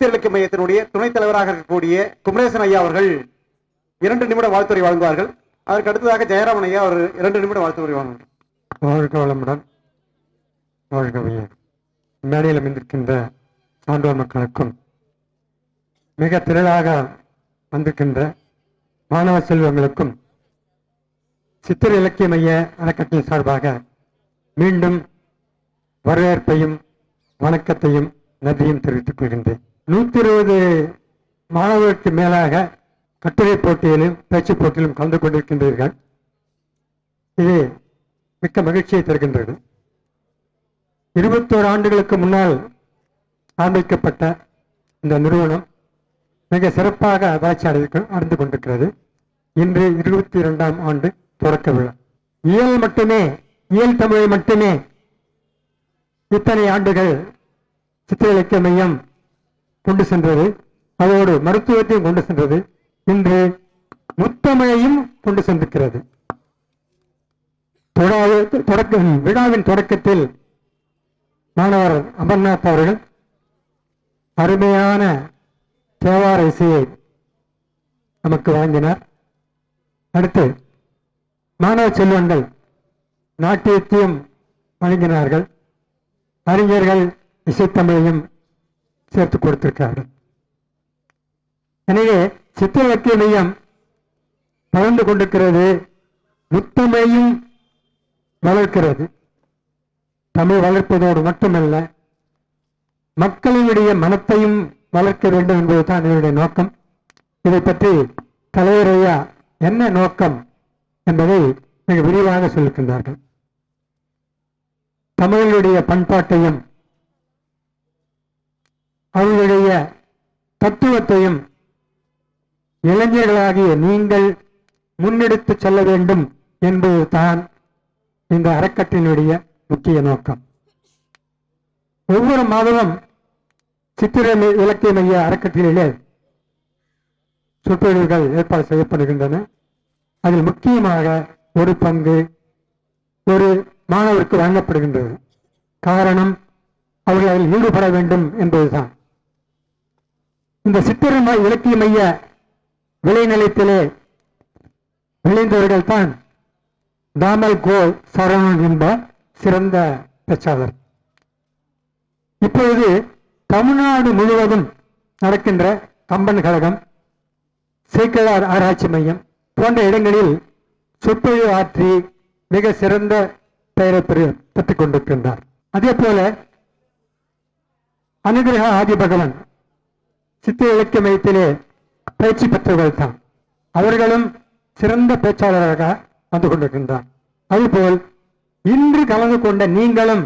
சித்திரலிக்க மையத்தினுடைய துணைத் தலைவராக இருக்கக்கூடிய குமரேசன் ஐயா அவர்கள் இரண்டு நிமிட வாழ்த்துறை வழங்குவார்கள். அதற்கு அடுத்ததாக ஜெயராமன் ஐயா ஒரு இரண்டு நிமிட வாழ்த்துறை வழங்குவார்கள் வாழ்க வளமுடன். வாழ்க மேடையில் அமைந்திருக்கின்ற சான்றோர் மக்களுக்கும் மிக திரளாக வந்திருக்கின்ற மாணவ செல்வங்களுக்கும் சித்திர இலக்கிய மைய அறக்கட்டளை சார்பாக மீண்டும் வரவேற்பையும் வணக்கத்தையும் நன்றியும் தெரிவித்துக் கொள்கின்றேன். நூத்தி இருபது மாணவர்களுக்கு மேலாக கட்டுரை போட்டியிலும் பேச்சு போட்டியிலும் கலந்து கொண்டிருக்கின்றீர்கள். இது மிக்க மகிழ்ச்சியை தருகின்றது. இருபத்தோரு ஆண்டுகளுக்கு முன்னால் ஆரம்பிக்கப்பட்ட இந்த நிறுவனம் மிக சிறப்பாக வளர்ச்சி அடை அடைந்து கொண்டிருக்கிறது. இன்று இருபத்தி இரண்டாம் ஆண்டு தொடக்க விழா. இயல் மட்டுமே இயல் தமிழை மட்டுமே இத்தனை ஆண்டுகள் சித்திர மையம் கொண்டு சென்றது. அதோடு மருத்துவத்தையும் கொண்டு சென்றது. இன்று முத்தமிழையும் கொண்டு சென்றிருக்கிறது. தொடக்க விழாவின் தொடக்கத்தில் மாணவர் அமர்நாத் அவர்கள் அருமையான தேவார இசையை நமக்கு வழங்கினார். அடுத்து மாணவ செல்வங்கள் நாட்டியத்தையும் வழங்கினார்கள். அறிஞர்கள் இசைத்தமிழையும் சேர்த்து கொடுத்திருக்கிறார்கள். எனவே சித்திர இலக்கிய மையம் வளர்ந்து கொண்டிருக்கிறது முத்தமையும் வளர்க்கிறது. தமிழ் வளர்ப்பதோடு மட்டுமல்ல மக்களினுடைய மனத்தையும் வளர்க்க வேண்டும் என்பதுதான் என்னுடைய நோக்கம். இதை பற்றி தலைவரையா என்ன நோக்கம் என்பதை மிக விரிவாக சொல்லுகின்றார்கள் தமிழனுடைய பண்பாட்டையும் அவர்களுடைய தத்துவத்தையும் இளைஞர்களாகிய நீங்கள் முன்னெடுத்து செல்ல வேண்டும் என்பதுதான் இந்த அறக்கட்டினுடைய முக்கிய நோக்கம். ஒவ்வொரு மாதமும் சித்திரை இலக்கிய மைய அறக்கட்டளையிலே சொற்பொழிவுகள் ஏற்பாடு செய்யப்படுகின்றன. அதில் முக்கியமாக ஒரு பங்கு ஒரு மாணவருக்கு வழங்கப்படுகின்றது. காரணம் அவர்கள் அதில் ஈடுபட வேண்டும் என்பதுதான். இந்த சித்திர இலக்கிய மைய விளைநிலையத்திலே விளைந்தவர்கள் தான் தாமல் கோ சரவணன் என்ப சிறந்த பேச்சாளர் இப்பொழுது தமிழ்நாடு முழுவதும் நடக்கின்ற கம்பன் கழகம் சேக்கிழார் ஆராய்ச்சி மையம் போன்ற இடங்களில் சொற்பொழிவு ஆற்றி மிக சிறந்த பெயரை பெறு- பெற்றுக் கொண்டிருக்கின்றார். அதே போல அனுகிரக ஆதிபகவன் சித்திர இலக்கிய மையத்திலே பயிற்சி பெற்றவர்கள் தான். அவர்களும் சிறந்த பேச்சாளராக வந்து கொண்டிருக்கின்றார். அதுபோல் இன்று கலந்து கொண்ட நீங்களும்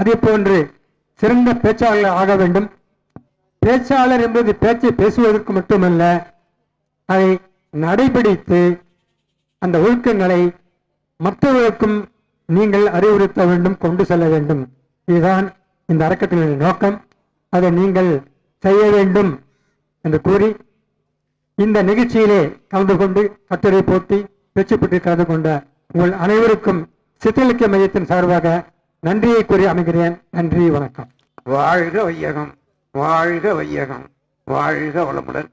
அதே போன்று சிறந்த பேச்சாளர் ஆக வேண்டும். பேச்சாளர் என்பது பேச்சை பேசுவதற்கு மட்டுமல்ல அதை நடைபிடித்து அந்த ஒழுக்கங்களை மற்றவர்களுக்கும் நீங்கள் அறிவுறுத்த வேண்டும் கொண்டு செல்ல வேண்டும். இதுதான் இந்த அறக்கட்டளையின் நோக்கம். அதை நீங்கள் செய்ய வேண்டும் என்று கூறி இந்த நிகழ்ச்சியிலே கலந்து கொண்டு கட்டுரை போட்டி பேச்சு பெற்று கலந்து கொண்ட உங்கள் அனைவருக்கும் சித்தலிக்க மையத்தின் சார்பாக நன்றியை கூறி அமைகிறேன். நன்றி வணக்கம். வாழ்க வையகம் வாழ்க வையகம் வாழ்க வளமுடன்.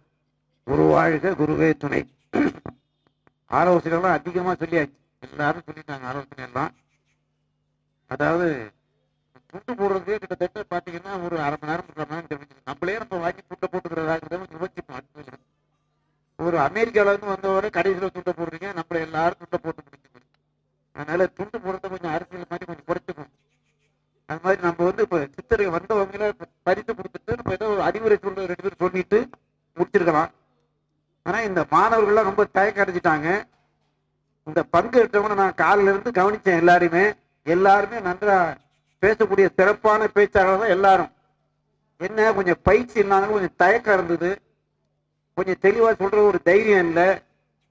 குரு வாழ்க குருவே துணை. ஆலோசனைலாம் அதிகமாக சொல்லியாச்சு. எல்லாரும் சொல்லிட்டாங்க ஆலோசனை எல்லாம் அதாவது துண்டு போடுறதே கிட்டத்தட்ட பார்த்தீங்கன்னா ஒரு அரை மணி நேரம் முக்கால் நேரம் தெரிஞ்சு நம்மளே நம்ம வாங்கி துண்டை போட்டுக்கிறதாக யோசிப்போம் அடுத்தது. ஒரு அமெரிக்காவிலேருந்து வந்தவரை கடைசியில் துண்டை போடுறீங்க. நம்மள எல்லாரும் துண்டை போட்டு முடிச்சுக்கணும் அதனால துண்டு போடுறத கொஞ்சம் அரசியல் மாதிரி கொஞ்சம் குறைச்சிக்கணும் அது மாதிரி நம்ம வந்து இப்போ சித்தரை வந்தவங்கள பரிசு கொடுத்துட்டு நம்ம ஏதோ அறிவுரை சொல்றது ரெண்டு பேரும் சொல்லிட்டு முடிச்சிருக்கலாம். ஆனால் இந்த மாணவர்கள்லாம் ரொம்ப தயக்கம் அடைஞ்சிட்டாங்க. இந்த எடுத்தவங்க நான் காலையில இருந்து கவனிச்சேன் எல்லாருமே எல்லாருமே நன்றா பேசக்கூடிய சிறப்பான பேச்சாளர் தான் எல்லாரும். என்ன கொஞ்சம் பயிற்சி இல்லாத கொஞ்சம் தயக்கம் இருந்தது. கொஞ்சம் தெளிவாக சொல்கிற ஒரு தைரியம் இல்லை.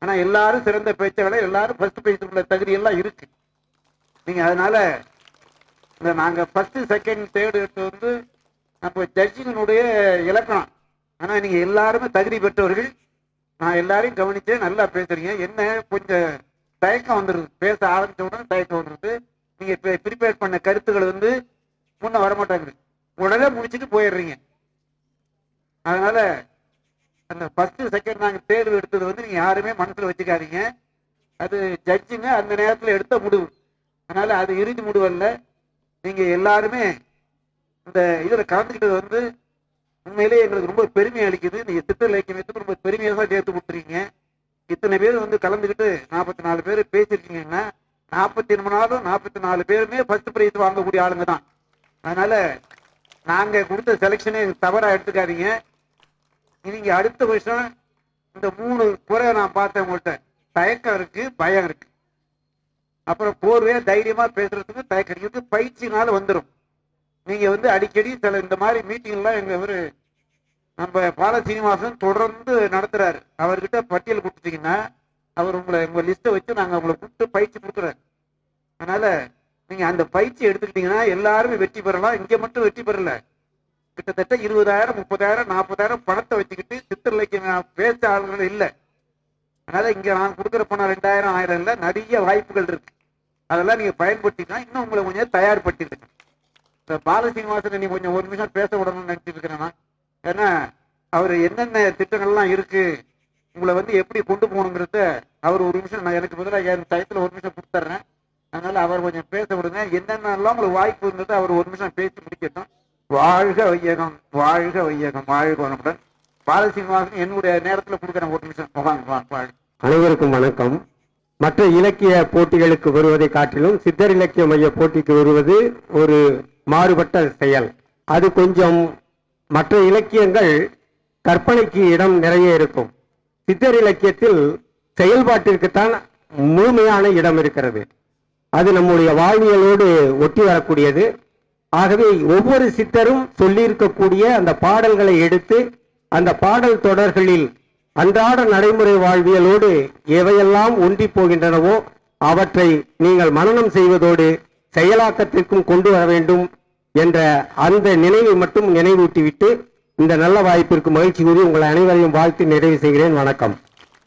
ஆனால் எல்லாரும் சிறந்த பேச்சாளர் எல்லாரும் ஃபர்ஸ்ட் பேசுற தகுதி எல்லாம் இருக்கு. நீங்கள் அதனால இந்த நாங்கள் ஃபஸ்ட்டு செகண்ட் தேர்டு எடுத்து வந்து நம்ம ஜட்ஜினுடைய இலக்கணம். ஆனால் நீங்கள் எல்லாருமே தகுதி பெற்றவர்கள். நான் எல்லாரையும் கவனித்து நல்லா பேசுறீங்க. என்ன கொஞ்சம் தயக்கம் வந்துடுது பேச ஆரம்பித்த உடனே தயக்கம் வந்துடுது நீங்க ப்ரிப்பேர் பண்ண கருத்துக்கள் வந்து முன்ன வரமாட்டாங்க உடனே முடிச்சுட்டு போயிடுறீங்க. அதனால அந்த ஃபர்ஸ்ட் செகண்ட் நாங்கள் தேர்வு எடுத்தது வந்து நீங்க யாருமே மனசுல வச்சுக்காதீங்க. அது ஜட்ஜுங்க அந்த நேரத்தில் எடுத்த முடிவு. அதனால அது இறுதி முடிவு அல்ல. நீங்க எல்லாருமே இந்த இதில் கலந்துக்கிட்டது வந்து உண்மையிலேயே எங்களுக்கு ரொம்ப பெருமை அளிக்குது. நீங்கள் சித்திர இலக்கியத்துக்கு ரொம்ப பெருமையாக தான் சேர்த்து கொடுத்துருக்கீங்க. இத்தனை பேர் வந்து கலந்துக்கிட்டு நாற்பத்தி நாலு பேர் பேசியிருக்கீங்கன்னா நாற்பத்தி மூணு நாளும் நாற்பத்தி நாலு பேருமே ஃபர்ஸ்ட் ப்ரைஸ் வாங்கக்கூடிய ஆளுங்க தான். அதனால நாங்கள் கொடுத்த செலெக்ஷனே தவறாக எடுத்துக்காதீங்க. நீங்கள் அடுத்த வருஷம் இந்த மூணு குறை நான் பார்த்தேன் உங்கள்கிட்ட தயக்கம் இருக்கு பயம் இருக்கு. அப்புறம் போர்வே தைரியமா பேசுறதுக்கு தயக்கம் இருக்கு. பயிற்சினால வந்துடும் நீங்க வந்து அடிக்கடி சில இந்த மாதிரி மீட்டிங்லாம் எங்க ஒரு நம்ம பால சீனிவாசன் தொடர்ந்து நடத்துறாரு. அவர்கிட்ட பட்டியல் கொடுத்துட்டீங்கன்னா அவர் உங்களை உங்க லிஸ்ட்டை வச்சு நாங்கள் உங்களை கூப்பிட்டு பயிற்சி கொடுத்துறேன் அதனால நீங்கள் அந்த பயிற்சி எடுத்துக்கிட்டீங்கன்னா எல்லாருமே வெற்றி பெறலாம். இங்கே மட்டும் வெற்றி பெறல. கிட்டத்தட்ட இருபதாயிரம் முப்பதாயிரம் நாற்பதாயிரம் பணத்தை வச்சுக்கிட்டு சித்திரலைக்கு பேச ஆளுகள் இல்லை. அதனால இங்கே நான் கொடுக்குற பணம் ரெண்டாயிரம் ஆயிரம் இல்லை. நிறைய வாய்ப்புகள் இருக்கு. அதெல்லாம் நீங்கள் பயன்படுத்தினா இன்னும் உங்களை கொஞ்சம் தயார்படுத்திடுங்க இந்த பாலசீனிவாசன் நீ கொஞ்சம் ஒரு நிமிஷம் பேச விடணும்னு நினைச்சிட்டு இருக்கிறேன்னா ஏன்னா அவர் என்னென்ன திட்டங்கள்லாம் இருக்குது உங்களை வந்து எப்படி கொண்டு போகணுங்கிறத அவர் ஒரு நிமிஷம் நான் எனக்கு பதிலாக என் டயத்தில் ஒரு நிமிஷம் கொடுத்துட்றேன் அதனால அவர் கொஞ்சம் பேச விடுங்க. என்னென்னலாம் உங்களுக்கு வாய்ப்பு அவர் ஒரு நிமிஷம் பேசி முடிக்கட்டும். வாழ்க வையகம் வாழ்க வையகம் வாழ்க வளமுடன். பாலசீனிவாசன் என்னுடைய நேரத்தில் கொடுக்குறேன் ஒரு நிமிஷம். உட்காந்து அனைவருக்கும் வணக்கம். மற்ற இலக்கிய போட்டிகளுக்கு வருவதை காட்டிலும் சித்தர் இலக்கிய மைய போட்டிக்கு வருவது ஒரு மாறுபட்ட செயல். அது கொஞ்சம் மற்ற இலக்கியங்கள் கற்பனைக்கு இடம் நிறைய இருக்கும். சித்தர் இலக்கியத்தில் செயல்பாட்டிற்குத்தான் முழுமையான இடம் இருக்கிறது. அது நம்முடைய வாழ்வியலோடு ஒட்டி வரக்கூடியது. ஆகவே ஒவ்வொரு சித்தரும் சொல்லியிருக்கக்கூடிய அந்த பாடல்களை எடுத்து அந்த பாடல் தொடர்களில் அன்றாட நடைமுறை வாழ்வியலோடு எவையெல்லாம் ஒன்றி போகின்றனவோ அவற்றை நீங்கள் மனநம் செய்வதோடு செயலாக்கத்திற்கும் கொண்டு வர வேண்டும் என்ற அந்த நினைவை மட்டும் நினைவூட்டிவிட்டு இந்த நல்ல வாய்ப்பிற்கு மகிழ்ச்சி கூறி உங்கள் அனைவரையும் வாழ்த்து நிறைவு செய்கிறேன். வணக்கம்.